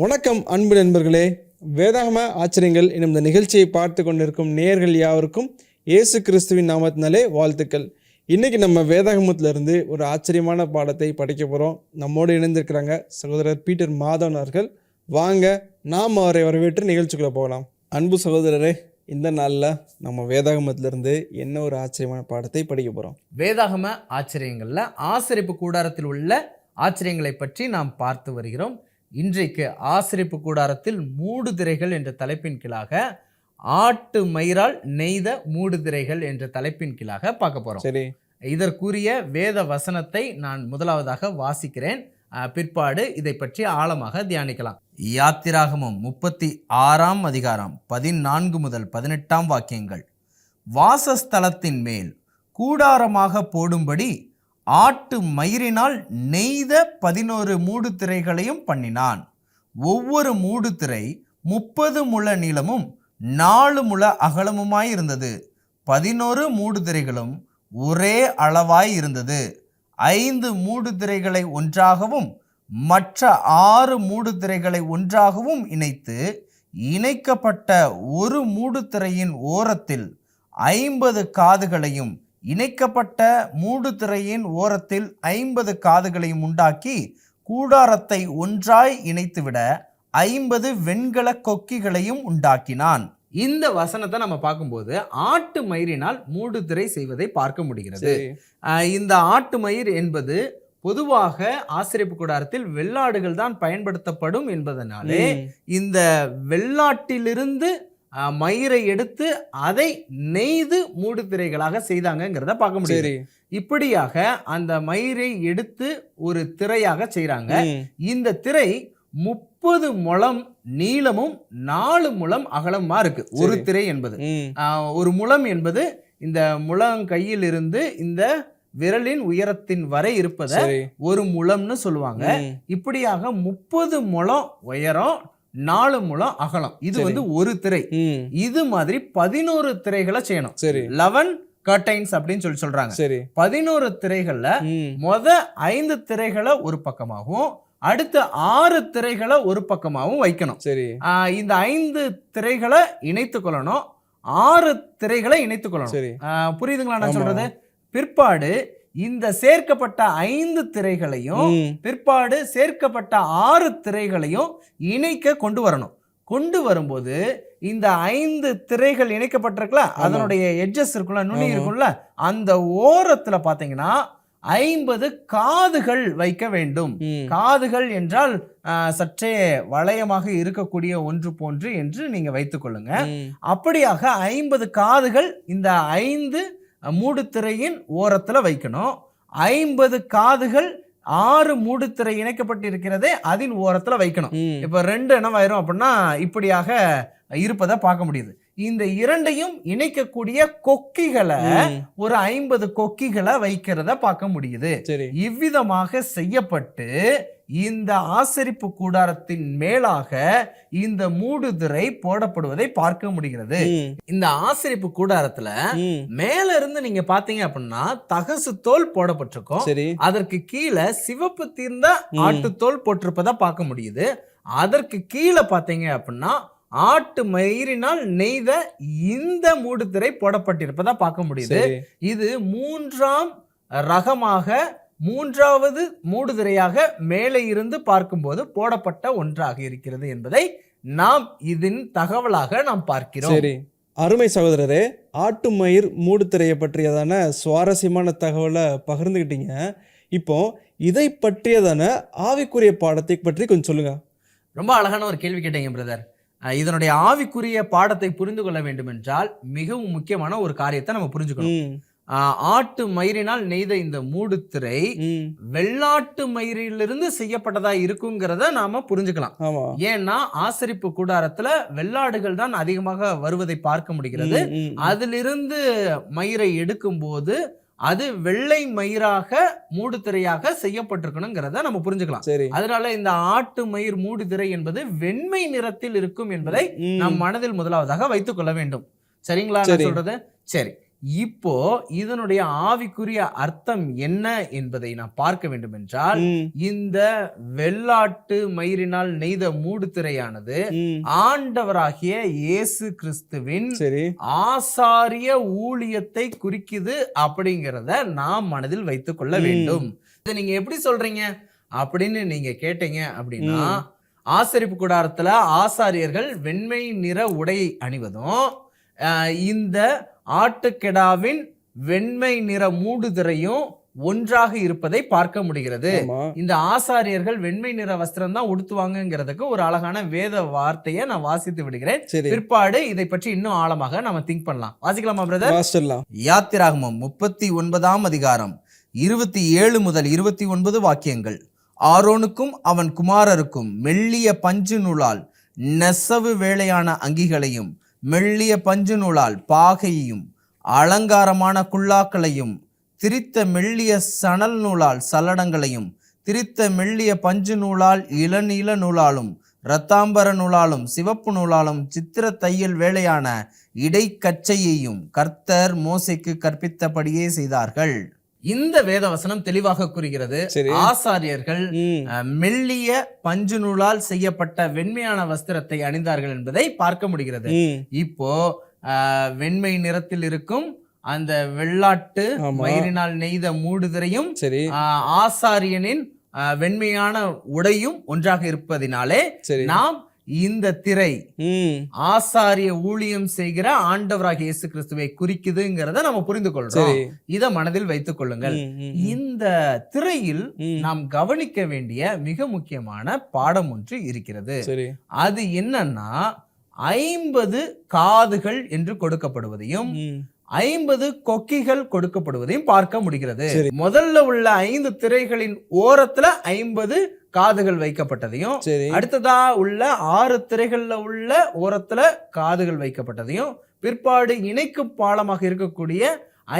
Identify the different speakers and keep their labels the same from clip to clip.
Speaker 1: வணக்கம் அன்பு நண்பர்களே. வேதாகம ஆச்சரியங்கள் எனும் இந்த நிகழ்ச்சியை பார்த்து கொண்டிருக்கும் நேயர்கள் யாவருக்கும் இயேசு கிறிஸ்துவின் நாமத்தினாலே வாழ்த்துக்கள். இன்றைக்கி நம்ம வேதாகமத்துல இருந்து ஒரு ஆச்சரியமான பாடத்தை படிக்க போகிறோம் நம்மோடு இணைந்திருக்கிறாங்க சகோதரர் பீட்டர் மாதவன் அவர்கள். வாங்க நாம் அவரை வரவேற்று நிகழ்ச்சிக்குள்ளே போகலாம். அன்பு சகோதரரே இந்த நாளில் நம்ம வேதாகமத்திலிருந்து என்ன ஒரு ஆச்சரியமான பாடத்தை படிக்க போகிறோம்
Speaker 2: வேதாகம ஆச்சரியங்களில் ஆசிரிப்பு கூடாரத்தில் உள்ள ஆச்சரியங்களை பற்றி நாம் பார்த்து வருகிறோம். இன்றைக்கு ஆசிரிப்பு கூடாரத்தில் மூடுதிரைகள் என்ற தலைப்பின் கீழாக ஆட்டு மயிரால் நெய்த மூடுதிரைகள் என்ற தலைப்பின் கீழாக பார்க்க போறோம்.
Speaker 1: சரி.
Speaker 2: இதற்குரிய வேத வசனத்தை நான் முதலாவதாக வாசிக்கிறேன். பிற்பாடு இதை பற்றி ஆழமாக தியானிக்கலாம். யாத்திராகமம் முப்பத்தி ஆறாம் அதிகாரம் பதினான்கு முதல் பதினெட்டாம் வாக்கியங்கள். வாசஸ்தலத்தின் மேல் கூடாரமாக போடும்படி ஆட்டு மயிரினால் நெய்த பதினோரு மூடுதிரைகளையும் பண்ணினான். ஒவ்வொரு மூடுதிரை முப்பது முழ நீளமும் நாலு முழ அகலமுமாயிருந்தது பதினோரு மூடுதிரைகளும் ஒரே அளவாய் இருந்தது. ஐந்து மூடுதிரைகளை ஒன்றாகவும் மற்ற ஆறு மூடு திரைகளை ஒன்றாகவும் இணைத்து இணைக்கப்பட்ட ஒரு மூடுதிரையின் ஓரத்தில் ஐம்பது காதுகளையும் இணைக்கப்பட்ட மூடுதிரையின் ஓரத்தில் ஐம்பது காதுகளையும் உண்டாக்கி கூடாரத்தை ஒன்றாய் இணைத்துவிட ஐம்பது வெண்கல கொக்கிகளையும் உண்டாக்கினான். இந்த வசனத்தை நம்ம பார்க்கும்போது ஆட்டு மயிரினால் மூடுதிரை செய்வதை பார்க்க முடிகிறது. இந்த ஆட்டு மயிர் என்பது பொதுவாக ஆசிரியப்பு கூடாரத்தில் வெள்ளாடுகள் தான் பயன்படுத்தப்படும் என்பதனாலே. இந்த வெள்ளாட்டிலிருந்து மயிரை எடுத்து அதை நெய்து மூடுதிரைகளாக செய்தாங்கங்கிறத பார்க்க முடியுது.
Speaker 1: சரி.
Speaker 2: இப்படியாக அந்த மயிரை எடுத்து ஒரு திரையாக செய்றாங்க.
Speaker 1: ம்.
Speaker 2: இந்த திரை முப்பது முழம் நீளமும் நாலு முழம் அகலமா இருக்கு. ஒரு. திரை என்பது. ஒரு முழம் என்பது இந்த முழங்கையில் இருந்து இந்த விரலின் உயரத்தின் வரை இருப்பதை ஒரு முழம்னு சொல்லுவாங்க. இப்படியாக முப்பது முழம் உயரம் நாலு முழம் அகலம். இது. வந்து ஒரு திரை. இது மாதிரி பதினோரு திரைகளை செய்யணும்.
Speaker 1: சரி.
Speaker 2: லெவன் கர்டைன்ஸ் அப்படின்னு சொல்லி சொல்றாங்க.
Speaker 1: சரி.
Speaker 2: பதினோரு திரைகள்ல. மொத ஐந்து திரைகளை ஒரு பக்கமாகவும் அடுத்த ஆறு திரைகளை ஒரு பக்கமாகவும் வைக்கணும்.
Speaker 1: சரி.
Speaker 2: இந்த ஐந்து திரைகளை இணைத்து கொள்ளணும். ஆறு திரைகளை இணைத்து கொள்ளணும். புரியுதுங்களா நான். சொல்றது? பிற்பாடு இந்த சேர்க்கப்பட்ட ஐந்து திரைகளையும். பிற்பாடு சேர்க்கப்பட்ட ஆறு திரைகளையும் இணைக்க கொண்டு வரணும் கொண்டு வரும்போது இந்த ஐந்து திரைகள் இணைக்கப்பட்டிருக்குல்ல அதனுடைய எட்ஜஸ் இருக்குல்ல நுனி
Speaker 1: ஆமா.
Speaker 2: இருக்கும்ல அந்த ஓரத்துல பாத்தீங்கன்னா ஐம்பது காதுகள் வைக்க வேண்டும். காதுகள் என்றால் சற்றே வளையமாக இருக்கக்கூடிய ஒன்று போன்று என்று நீங்க வைத்துக்கொள்ளுங்க. அப்படியாக ஐம்பது காதுகள் இந்த ஐந்து மூடுத்திரையின் ஓரத்துல வைக்கணும். ஐம்பது காதுகள் ஆறு மூடுத்திரை இணைக்கப்பட்டிருக்கிறதே அதன் ஓரத்துல வைக்கணும். இப்ப ரெண்டு என்னவாயிரும் அப்படின்னா இப்படியாக இருப்பதை பார்க்க முடியுது. இந்த இரண்டையும் இணைக்கக்கூடிய கொக்கிகளை. ஒரு ஐம்பது கொக்கிகளை வைக்கிறத பார்க்க முடியுது இவ்விதமாக செய்யப்பட்டு இந்த ஆசரிப்பு கூடாரத்தின் மேலாக இந்த மூடுதிரை போடப்படுவதை பார்க்க முடிகிறது. இந்த ஆசரிப்பு கூடாரத்துல. மேல இருந்து நீங்க பாத்தீங்க அப்படின்னா தகசு தோல் போடப்பட்டிருக்கும் அதற்கு கீழே சிவப்பு தீர்ந்த
Speaker 1: ம்.
Speaker 2: ஆட்டுத்தோல் போட்டிருப்பதா பார்க்க முடியுது அதற்கு கீழே பாத்தீங்க அப்படின்னா ஆட்டு மயிரினால் நெய்த இந்த மூடுதிரை போடப்பட்டிருப்பதா பார்க்க முடியுது. இது மூன்றாம் ரகமாக மூன்றாவது மூடுதிரையாக மேலே இருந்து பார்க்கும்போது போடப்பட்ட ஒன்றாக இருக்கிறது என்பதை நாம் இதன் தகவலாக நாம் பார்க்கிறோம்.
Speaker 1: சரி. அருமை சகோதரரே ஆட்டு மயிர் மூடுதிரையை பற்றியதான சுவாரஸ்யமான தகவலை பகிர்ந்துக்கிட்டீங்க இப்போ இதை பற்றியதான ஆவிக்குரிய பாடத்தை பற்றி கொஞ்சம் சொல்லுங்க.
Speaker 2: ரொம்ப அழகான ஒரு கேள்வி கேட்டீங்க பிரதர் இதனுடைய ஆவிக்குரிய பாடத்தை புரிந்து கொள்ள வேண்டும் என்றால் மிகவும் முக்கியமான ஒரு காரியத்தை நம்ம புரிஞ்சுக்கணும். ஆட்டு மயிரினால் நெய்த இந்த மூடுத்திரை
Speaker 1: ம்.
Speaker 2: வெள்ளாட்டு மயிரிலிருந்து செய்யப்பட்டதா இருக்குங்கிறத நாம புரிஞ்சுக்கலாம். ஏன்னா ஆசரிப்பு கூடாரத்துல வெள்ளாடுகள் தான் அதிகமாக வருவதை பார்க்க முடிகிறது. அதிலிருந்து மயிரை எடுக்கும்போது அது வெள்ளை மயிராக மூடுதிரையாக செய்யப்பட்டிருக்கணுங்கிறத நம்ம புரிஞ்சுக்கலாம்.
Speaker 1: சரி.
Speaker 2: அதனால இந்த ஆட்டு மயிர் மூடுதிரை என்பது வெண்மை நிறத்தில் இருக்கும் என்பதை. நம் மனதில் முதலாவதாக வைத்துக் கொள்ள வேண்டும். சரிங்களா நான். சொல்றது? சரி. இப்போ இதனுடைய ஆவிக்குரிய அர்த்தம் என்ன என்பதை நாம் பார்க்க வேண்டும் என்றால் இந்த வெள்ளாட்டு மயிரினால் நெய்த மூடு திரையானது. ஆண்டவராகிய இயேசு கிறிஸ்துவின்
Speaker 1: சரி.
Speaker 2: ஆசாரிய ஊழியத்தை குறிக்குது அப்படிங்கிறத நாம் மனதில் வைத்துக் கொள்ள வேண்டும். இதை நீங்க எப்படி சொல்றீங்க? அப்படின்னு நீங்க கேட்டீங்க அப்படின்னா ஆசரிப்பு கூடாரத்துல ஆசாரியர்கள் வெண்மை நிற உடை அணிவதும் இந்த ஆட்டுக்கெடாவின் வெண்மை நிற மூடுதிரையும் ஒன்றாக இருப்பதை பார்க்க முடிகிறது. இந்த ஆசாரியர்கள் வெண்மை நிற வஸ்திரம் தான் உடுத்துவாங்கங்கிறதுக்கு ஒரு அழகான வேத வார்த்தையை நான் வாசித்து விடுகிறேன். பிற்பாடு இதை பற்றி இன்னும் ஆழமாக நம்ம திங்க் பண்ணலாம். வாசிக்கலாமா பிரதர் யாத்திராகமம் முப்பத்தி ஒன்பதாம் அதிகாரம் இருபத்தி ஏழு முதல் இருபத்தி ஒன்பது வாக்கியங்கள். ஆரோனுக்கும் அவன் குமாரருக்கும் மெல்லிய பஞ்சு நூலால் நெசவு வேலையான அங்கிகளையும் மெல்லிய பஞ்சு நூலால் பாகையையும் அலங்காரமான குல்லாக்களையும் திரித்த மெல்லிய சணல் நூலால் சல்லடங்களையும் திரித்த மெல்லிய பஞ்சு நூலால் இளநீல நூலாலும் இரத்தாம்பர நூலாலும் சிவப்பு நூலாலும் சித்திர தையல் வேலையான இடைக்கச்சையையும் கர்த்தர் மோசைக்கு கற்பித்தபடியே செய்தார்கள். இந்த வேதவசனம் தெளிவாக கூறுகிறது.
Speaker 1: சரி.
Speaker 2: ஆசாரியர்கள் மெல்லிய பஞ்சு நூலால் செய்யப்பட்ட வெண்மையான வஸ்திரத்தை அணிந்தார்கள் என்பதை பார்க்க முடிகிறது. இப்போ வெண்மை நிறத்தில் இருக்கும் அந்த வெள்ளாட்டு. மயிரினால் நெய்த மூடுதிரையும் ஆசாரியனின் வெண்மையான உடையும் ஒன்றாக இருப்பதினாலே நாம் இந்த திரை ஆசாரிய ஊழியம் செய்கிற ஆண்டவராகிய இயேசு கிறிஸ்துவை குறிக்குதுங்கிறத நம்ம புரிந்து கொள்றோம். இத மனதில் வைத்துக் கொள்ளுங்கள். இந்த திரையில். நாம் கவனிக்க வேண்டிய மிக முக்கியமான பாடம் ஒன்று இருக்கிறது. அது என்னன்னா ஐம்பது காதுகள் என்று கொடுக்கப்படுவதையும் ஐம்பது கொக்கிகள் கொடுக்கப்படுவதையும் பார்க்க முடிகிறது. முதல்ல உள்ள ஐந்து திரைகளின் ஓரத்துல ஐம்பது காதுகள் வைக்கப்பட்டதையும் அடுத்ததா உள்ள ஆறு திரைகள்ல உள்ள ஓரத்துல காதுகள் வைக்கப்பட்டதையும் பிற்பாடு இணைக்கும் பாலமாக இருக்கக்கூடிய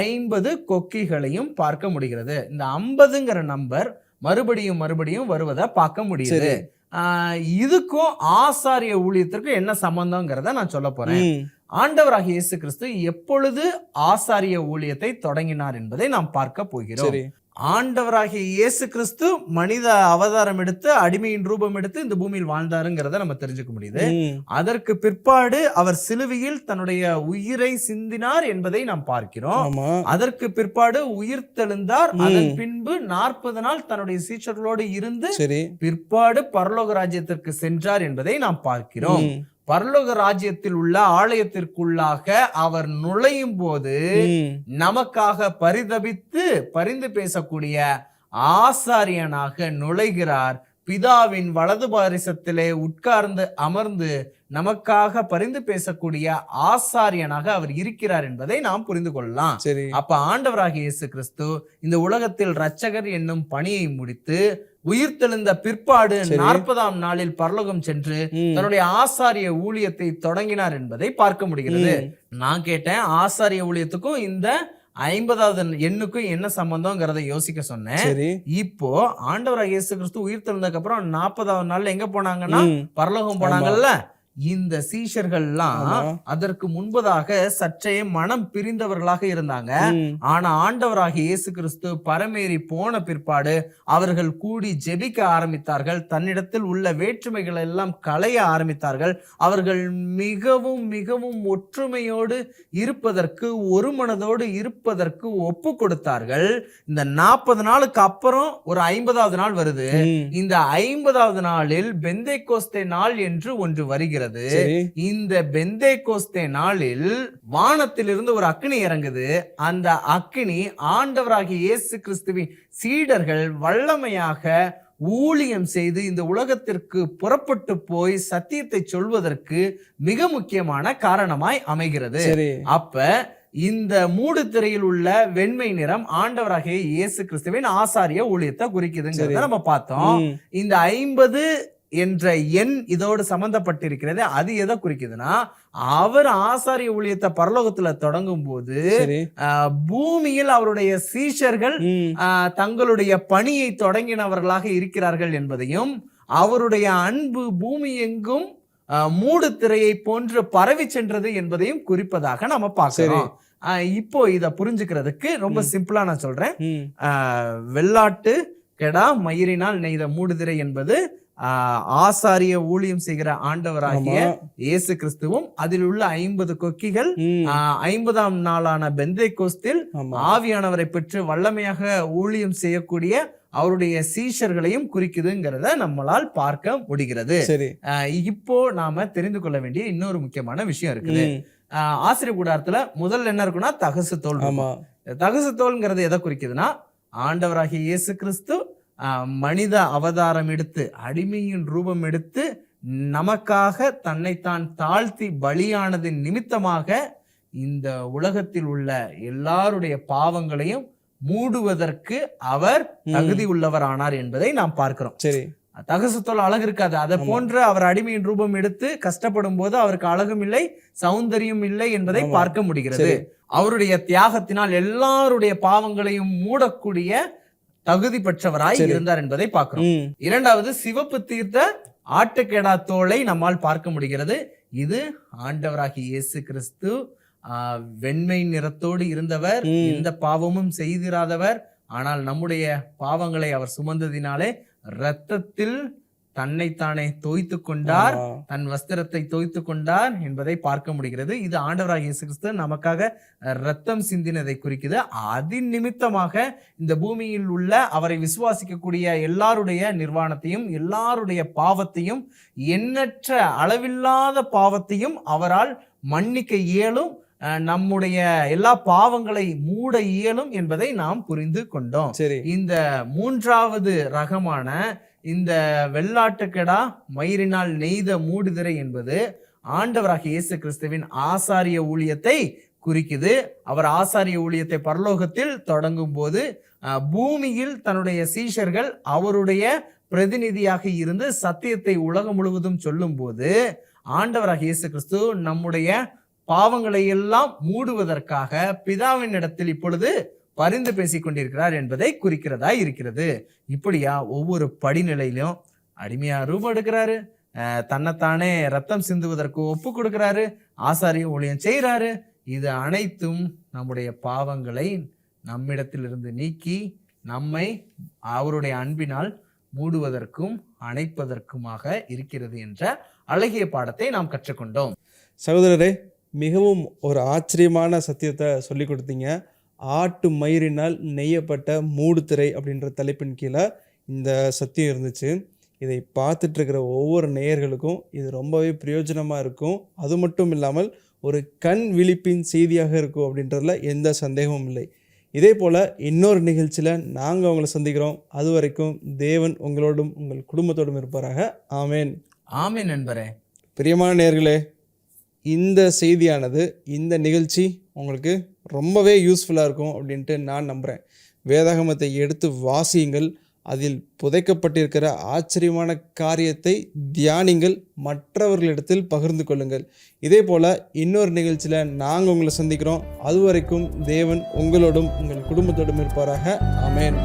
Speaker 2: ஐம்பது கொக்கிகளையும் பார்க்க முடிகிறது. இந்த ஐம்பதுங்கிற நம்பர் மறுபடியும் மறுபடியும் வருவதை பார்க்க முடியுது. இதுக்கும் ஆசாரிய ஊழியத்திற்கும் என்ன சம்பந்தங்கிறத நான் சொல்ல போறேன்.
Speaker 1: ம்.
Speaker 2: ஆண்டவராகிய இயேசு கிறிஸ்து எப்பொழுது ஆசாரிய ஊழியத்தை தொடங்கினார் என்பதை நாம் பார்க்க போகிறோம். ஆண்டவராகிய இயேசு கிறிஸ்து மனித அவதாரம் எடுத்து அடிமையின் ரூபம் எடுத்து இந்த பூமியில் வாழ்ந்தாருங்கிறத நம்ம தெரிஞ்சுக்க முடியுது. அதற்கு பிற்பாடு அவர் சிலுவையில் தன்னுடைய உயிரை சிந்தினார் என்பதை நாம் பார்க்கிறோம். அதற்கு பிற்பாடு உயிர் தெழுந்தார். அதன் பின்பு நாற்பது நாள் தன்னுடைய சீஷர்களோடு இருந்து பிற்பாடு பரலோக ராஜ்யத்திற்கு சென்றார் என்பதை நாம் பார்க்கிறோம். பரலோக ராஜ்யத்தில் உள்ள ஆலயத்திற்குள்ளாக அவர் நுழையும் போது நமக்காக பரிதபித்து பரிந்து பேசக்கூடிய ஆசாரியனாக நுழைகிறார். பிதாவின் வலது பாரிசத்திலே உட்கார்ந்து அமர்ந்து நமக்காக பரிந்து பேசக்கூடிய ஆசாரியனாக அவர் இருக்கிறார் என்பதை நாம் புரிந்து கொள்ளலாம். அப்ப ஆண்டவராகிய இயேசு கிறிஸ்து இந்த உலகத்தில் இரட்சகர் என்னும் பணியை முடித்து உயிர்த்தெழுந்த பிற்பாடு. நாற்பதாம் நாளில் பரலோகம் சென்று தன்னுடைய ஆசாரிய ஊழியத்தை தொடங்கினார் என்பதை பார்க்க முடிகிறது. நான் கேட்டேன் ஆசாரிய ஊழியத்துக்கும் இந்த ஐம்பதாவது எண்ணுக்கும் என்ன சம்பந்தம்ங்கிறத யோசிக்க சொன்னேன். இப்போ ஆண்டவராகிய இயேசு கிறிஸ்து உயிர் தெழுந்ததுக்கு அப்புறம் நாற்பதாவது நாள்ல எங்க போனாங்கன்னா பரலோகம் போனாங்கல்ல? இந்த சீஷர்கள்லாம். அதற்கு முன்பதாக சற்றே மனம் பிரிந்தவர்களாக இருந்தாங்க. ஆனா ஆண்டவராகிய இயேசு கிறிஸ்து பரமேறி போன பிற்பாடு அவர்கள் கூடி ஜெபிக்க ஆரம்பித்தார்கள். தன்னிடத்தில் உள்ள வேற்றுமைகள் எல்லாம் களைய ஆரம்பித்தார்கள். அவர்கள் மிகவும் மிகவும் ஒற்றுமையோடு இருப்பதற்கு ஒரு மனதோடு இருப்பதற்கு ஒப்பு கொடுத்தார்கள். இந்த நாற்பது நாளுக்கு அப்புறம் ஒரு ஐம்பதாவது நாள் வருது. இந்த ஐம்பதாவது நாளில் பெந்தை கோஸ்தே நாள் என்று ஒன்று வருகிறது.
Speaker 1: சரி.
Speaker 2: இந்த பெந்தே கோஸ்தே நாளில் வானத்திலிருந்து ஒரு அக்கினி இறங்குது. அந்த அக்கினி ஆண்டவராகிய இயேசு கிறிஸ்துவின் சீடர்கள் வல்லமையாக ஊழியம் செய்து இந்த உலகத்திற்கு புறப்பட்டு போய் சத்தியத்தை சொல்வதற்கு மிக முக்கியமான காரணமாய் அமைகிறது. அப்ப இந்த மூடு திரையில் உள்ள வெண்மை நிறம் ஆண்டவராகிய இயேசு கிறிஸ்துவின் ஆசாரிய ஊழியத்தை குறிக்குதுங்கிறத. நம்ம பார்த்தோம். இந்த ஐம்பது என்ற எண் இதோடு சம்பந்தப்பட்டிருக்கிறது. அது எதை குறிக்குதுன்னா அவர் ஆசாரிய ஊழியத்தை பரலோகத்துல தொடங்கும் போது பூமியில் அவருடைய சீஷர்கள் தங்களுடைய பணியை தொடங்கினவர்களாக இருக்கிறார்கள் என்பதையும் அவருடைய அன்பு பூமி எங்கும் மூடு திரையை போன்று பரவி சென்றது என்பதையும் குறிப்பதாக நம்ம பார்க்கிறோம். இப்போ இத புரிஞ்சுக்கிறதுக்கு ரொம்ப சிம்பிளா நான் சொல்றேன். வெள்ளாட்டு கெடா மயிரினால் நெய்த மூடுதிரை என்பது ஆசாரிய ஊழியம் செய்கிற ஆண்டவராகிய இயேசு கிறிஸ்துவும் அதில் உள்ள ஐம்பது கொக்கிகள் ஐம்பதாம் நாளான பெந்தை கோஸ்தில் ஆவியானவரை பெற்று வல்லமையாக ஊழியம் செய்யக்கூடிய அவருடைய சீஷர்களையும் குறிக்குதுங்கிறத நம்மளால் பார்க்க முடிகிறது. இப்போ நாம தெரிந்து கொள்ள வேண்டிய இன்னொரு முக்கியமான விஷயம் இருக்குது. ஆசிரியர் கூடாரத்துல முதல்ல என்ன இருக்குன்னா தகசு தோல் தகசு தோல்ங்கிறது எதை குறிக்குதுன்னா ஆண்டவராகிய இயேசு கிறிஸ்து மனித அவதாரம் எடுத்து அடிமையின் ரூபம் எடுத்து நமக்காக தன்னைத்தான் தாழ்த்தி பலியானதின் நிமித்தமாக இந்த உலகத்தில் உள்ள எல்லாருடைய பாவங்களையும் மூடுவதற்கு அவர் தகுதி உள்ளவரானார் என்பதை நாம் பார்க்கிறோம்
Speaker 1: சரி
Speaker 2: தகசத்தோல் அழகு இருக்காது அதை. போன்று அவர் அடிமையின் ரூபம் எடுத்து கஷ்டப்படும் போது அவருக்கு அழகும் இல்லை சௌந்தரியம் இல்லை என்பதை. பார்க்க முடிகிறது. அவருடைய தியாகத்தினால் எல்லாருடைய பாவங்களையும் மூடக்கூடிய தகுதி பெற்றவராய். இருந்தார் என்பதை பார்க்கிறோம் இரண்டாவது சிவப்பு தீர்த்த ஆட்டுக்கேடா தோலை நம்மால் பார்க்க முடிகிறது இது ஆண்டவராகிய இயேசு கிறிஸ்து ஆஹ், வெண்மை நிறத்தோடு இருந்தவர். எந்த பாவமும் செய்திராதவர் ஆனால் நம்முடைய பாவங்களை அவர் சுமந்ததினாலே இரத்தத்தில் தன்னைத்தானே தோய்த்து கொண்டார். தன் வஸ்திரத்தை தோய்த்து கொண்டார் என்பதை பார்க்க முடிகிறது. இது ஆண்டவராகிய இயேசு கிறிஸ்து நமக்காக ரத்தம் சிந்தினதை குறிக்குது. அதன் நிமித்தமாக இந்த பூமியில் உள்ள அவரை விசுவாசிக்கக்கூடிய எல்லாருடைய நிர்வாணத்தையும் எல்லாருடைய பாவத்தையும் எண்ணற்ற அளவில்லாத பாவத்தையும் அவரால் மன்னிக்க இயலும் அஹ், நம்முடைய எல்லா பாவங்களை மூட இயலும் என்பதை நாம் புரிந்து கொண்டோம்.
Speaker 1: சரி.
Speaker 2: இந்த மூன்றாவது ரகமான இந்த வெள்ளாட்டுக்கடா மயிரினால் நெய்த மூடுதிரை என்பது ஆண்டவராக இயேசு கிறிஸ்துவின் ஆசாரிய ஊழியத்தை குறிக்குது. அவர் ஆசாரிய ஊழியத்தை பரலோகத்தில் தொடங்கும் போது பூமியில் தன்னுடைய சீஷர்கள் அவருடைய பிரதிநிதியாக இருந்து சத்தியத்தை உலகம் முழுவதும் சொல்லும்போது ஆண்டவராக இயேசு கிறிஸ்து நம்முடைய பாவங்களை எல்லாம் மூடுவதற்காக பிதாவின் இடத்தில் இப்பொழுது பரிந்து பேசிக் கொண்டிருக்கிறார் என்பதை குறிக்கிறதா இருக்கிறது. இப்படியா ஒவ்வொரு படிநிலையிலும் அடிமையா ரூபம் எடுக்கிறாரு. தன்னைத்தானே ரத்தம் சிந்துவதற்கு ஒப்பு கொடுக்கிறாரு. ஆசாரிய ஊழியம் செய்கிறாரு. இது அனைத்தும் நம்முடைய பாவங்களை நம்மிடத்திலிருந்து நீக்கி நம்மை அவருடைய அன்பினால் மூடுவதற்கும் அணைப்பதற்குமாக இருக்கிறது என்ற அழகிய பாடத்தை நாம் கற்றுக்கொண்டோம்.
Speaker 1: சகோதரரே மிகவும் ஒரு ஆச்சரியமான சத்தியத்தை சொல்லி கொடுத்தீங்க. ஆட்டு மயிரினால் நெய்யப்பட்ட மூடுதிரை அப்படின்ற தலைப்பின் கீழே இந்த சத்தியம் இருந்துச்சு. இதை பார்த்துட்டு இருக்கிற ஒவ்வொரு நேயர்களுக்கும் இது ரொம்பவே பிரயோஜனமாக இருக்கும். அது மட்டும் இல்லாமல் ஒரு கண் விழிப்பின் செய்தியாக இருக்கும் அப்படின்றதுல எந்த சந்தேகமும் இல்லை. இதே போல் இன்னொரு நிகழ்ச்சியில் நாங்கள் உங்களை சந்திக்கிறோம். அது வரைக்கும் தேவன் உங்களோடும் உங்கள் குடும்பத்தோடும் இருப்பாராக. ஆமேன்.
Speaker 2: ஆமே நண்பரே.
Speaker 1: பிரியமான நேர்களே இந்த செய்தியானது இந்த நிகழ்ச்சி உங்களுக்கு ரொம்பவே யூஸ்ஃபுல்லாக இருக்கும் அப்படின்ட்டு நான் நம்புகிறேன் வேதாகமத்தை எடுத்து வாசியுங்கள். அதில் புதைக்கப்பட்டிருக்கிற ஆச்சரியமான காரியத்தை தியானிங்கள் மற்றவர்களிடத்தில் பகிர்ந்து கொள்ளுங்கள். இதே போல் இன்னொரு நிகழ்ச்சியில் நாங்கள் உங்களை சந்திக்கிறோம். அது வரைக்கும் தேவன் உங்களோடும் உங்கள் குடும்பத்தோடும் இருப்பாராக. அமேன்